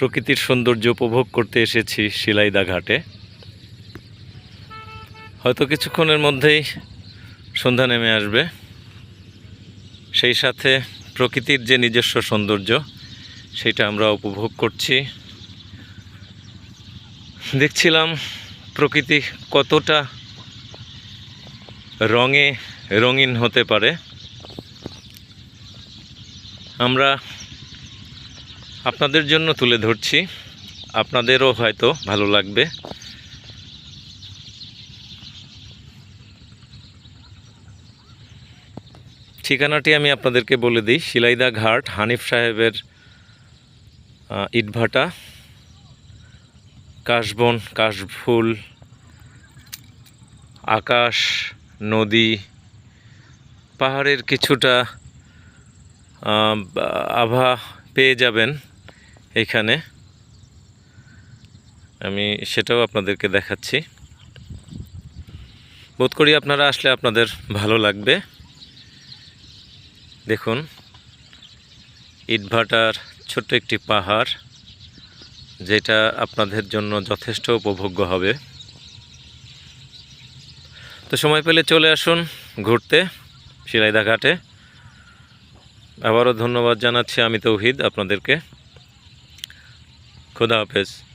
প্রকৃতির সৌন্দর্য উপভোগ করতে এসেছি শিলাইদা ঘাটে হয়তো কিছুক্ষণের মধ্যেই সন্ধ্যা নেমে আসবে। সেই সাথে প্রকৃতির যে নিজস্ব সৌন্দর্য, সেটা আমরা উপভোগ করছি। দেখছিলাম প্রকৃতি কতটা রঙে রঙিন হতে পারে। আমরা আপনাদের জন্য তুলে ধরছি। আপনাদেরও হয়তো ভালো লাগবে। ঠিকানাটি আমি আপনাদেরকে বলে দিই, শিলাইদা ঘাট, হানিফ সাহেবের ইটভাটা, কাশবন, কাশফুল, আকাশ, নদী, পাহাড়ের কিছুটা আভা পেয়ে যাবেন। এখানে। আমি সেটাও আপনাদেরকে দেখাচ্ছি। বোধ করি আপনারা আসলে আপনাদের ভালো লাগবে। দেখুন, ইটভাটার ছোট্ট একটি পাহাড়, যেটা আপনাদের জন্য যথেষ্ট উপভোগ্য হবে। তো সময় পেলে চলে আসুন ঘুরতে শিলাইদা ঘাটে আবারও ধন্যবাদ জানাচ্ছি আমি তৌহিদ আপনাদেরকে। खुदा हाफिज़।